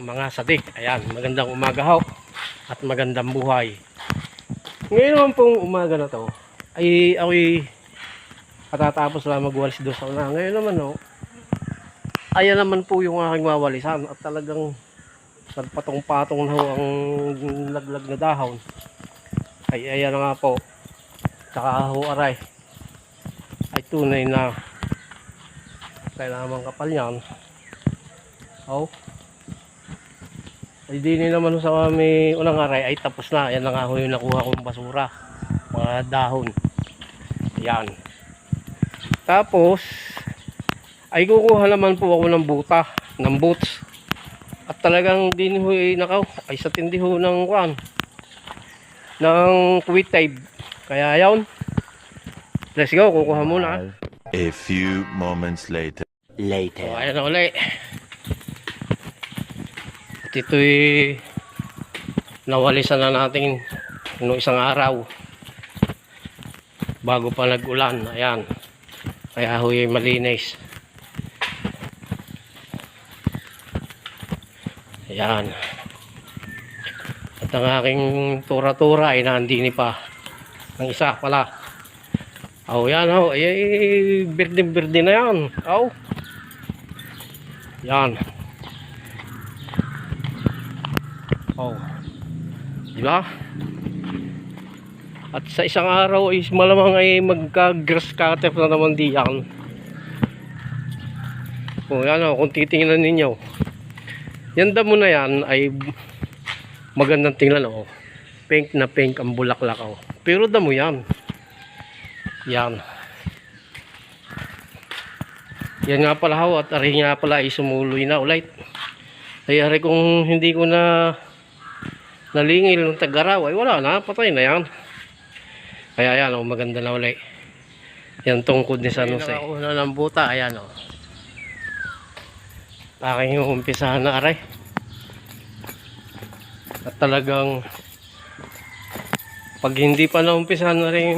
mga sadik. Ayan, magandang umaga ho at magandang buhay. Ngayon naman pong umaga na to, ay ako'y katatapos lang magwalis doon sa una. Ngayon naman ho, ayan naman po yung aking wawalisan at talagang nagpatong-patong na ho ang laglag na dahon. Ay ayan nga po, saka ho aray, ay tunay na kailangan kapal yan. Oh. Ay di naman sa may unang aray ay tapos na. Ayan na nga ho yung nakuha kong basura. Mga dahon. Yan. Tapos ay kukuha naman po ako ng buta, ng boots. At talagang din ho ay nakaw, ay sa tindi ho ng kwan. Ng type. Kaya yun. Let's go, kukuha muna. A few moments later. So, ayan na uli. At ito'y nawalisan na natin noong isang araw. Bago pa nag-ulan. Ayan. Kaya huy malinis. Ayan. At ang aking tura-tura ay nandini pa. Ang isa pala. Oh, yan oh. Ay, birdi-birdi na yan. Oh. Yan. Oh. Di ba? At sa isang araw is malamang ay magka-grass cutter na naman diyan. Oh, yan oh, kung titingnan ninyo. Yan damo na yan ay magandang tingnan oh. Pink na pink ang bulaklak oh. Pero damo yan. Yan. Yan nga pala ho at ari nga pala ay sumuloy na ulit. Ay ari kung hindi ko na nalingil ng tagaraw ay wala na, patay na yan. Kaya yan oh, maganda na ulit. Yan tungkod ni San Jose. Una ng buta, ayan oh. Aking umpisahan na aray. At talagang pag hindi pa na umpisahan na rin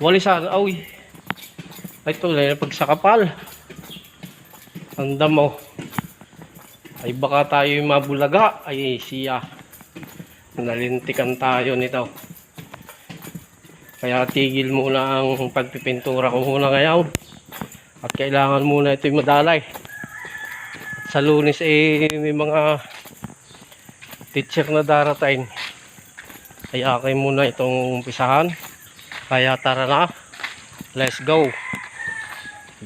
walisan, awi. Ay tuloy na pagsakapal. Ang damo. Ay baka tayo mabulaga. Ay siya. Nalintikan tayo nito. Kaya tigil muna ang pagpipintura ko muna ngayon. At kailangan muna ito'y madalay. Sa lunes eh may mga teacher na darating. Kaya akin muna itong umpisahan. Kaya tara na. Let's go.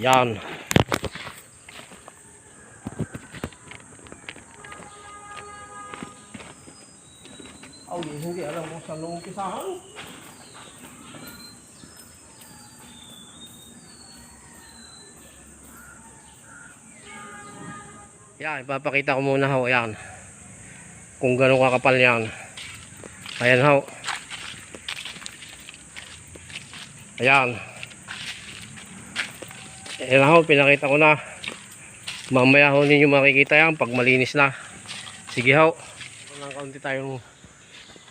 Yan. Saan nung umpisahan. Yan, ipapakita ko muna ho, yan. Kung gano'ng kakapal yan. Ayan ho. Ayan. Ayan ho, pinakita ko na. Mamaya ho ninyo makikita yan pag malinis na. Sige ho. Walang kaunti tayong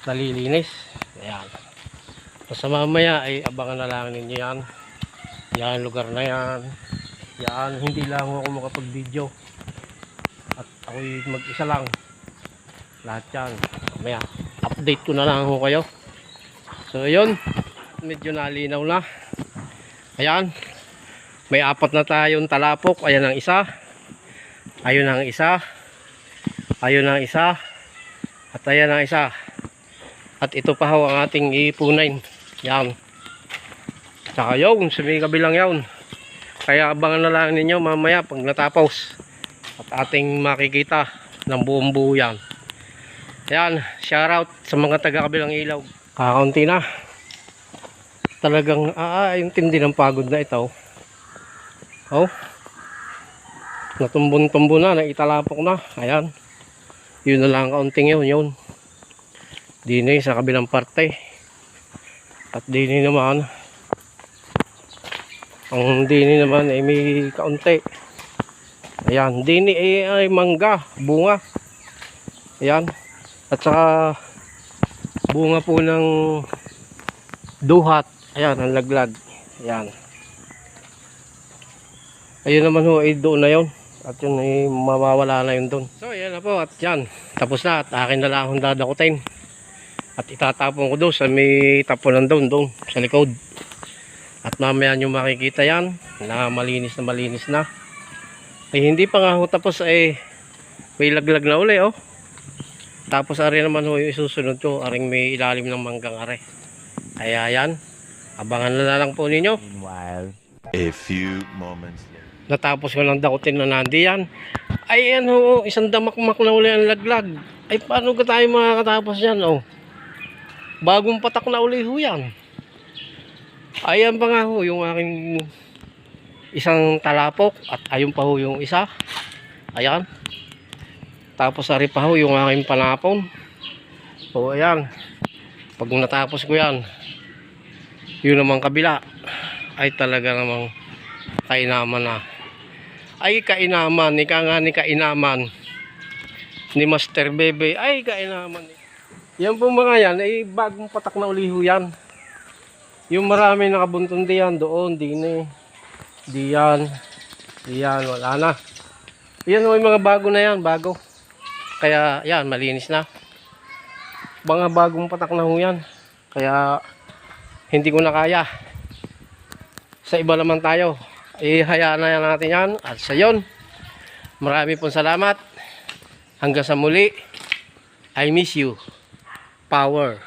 nalilinis. Ayan. Basta mamaya ay abangan na lang ninyo yan. Yan, lugar na yan. Yan, hindi lang ako makapag-video. At ako'y mag-isa lang. Lahat yan. Mamaya, update ko na lang ako kayo. So, yun. Medyo nalinaw na. Ayan. May apat na tayong talapok. Ayan ang isa. Ayun ang isa. Ayun ang isa. At ayan ang isa. At ito pa ho ang ating ipunin. Yan. Tsaka yun, sa may kabilang yun. Kaya abangan na lang ninyo mamaya pag natapos. At ating makikita ng buong buo yan. Yan, shoutout sa mga taga kabilang ilaw. Kakaunti na. Talagang, ah, yung tindi ng pagod na ito. Oh. Natumbon-tumbo na, naitalapok na. Ayan. Yun na lang kaunting yun, yun. Dini sa kabilang parte. At dini naman, ang dini naman ay may kaunti. Ayan, dini ay, ay mangga, bunga. Ayan. At saka bunga po ng duhat. Ayan, ang laglag. Ayan. Ayun naman ho, ay doon na yun. At yun ay mawawala na yun doon. So, ayan na po at yan. Tapos na at akin na lang akong dadakutin. At itatapon ko doon sa may tapunan doon doon sa likod. At mamaya nyo makikita yan na malinis na malinis na. Ay hindi pa nga ho tapos ay may laglag na uli oh. Tapos ari naman ho yung isusunod ko. Aring may ilalim ng manggang are. Kaya yan. Abangan na lang po ninyo. Meanwhile, a few moments later. natapos ko lang dakutin na nandi yan. Ay yan ho, isang damakmak na uli ang laglag. Ay paano ka tayo makakatapos yan oh. Bagong patak na uli ho yan. Ayan pa nga ho yung aking isang talapok at ayun pa ho yung isa. Ayan. Tapos ari pa ho yung aking panapon. O ayan. Pag natapos ko yan, yun namang kabila ay talaga namang kainaman na ay kainaman ni ka nga ni kainaman ni Master Bebe ay kainaman yan po mga yan ay bagong patak na uliho yan. Yung marami nakabuntong diyan doon din eh. Diyan diyan wala na. Yan yung mga bago na yan bago. Kaya yan malinis na. Mga bagong patak na ho yan. Kaya hindi ko na kaya. Sa iba naman tayo ihayaan na natin yan. At sa yon marami pong salamat. Hanggang sa muli. I miss you power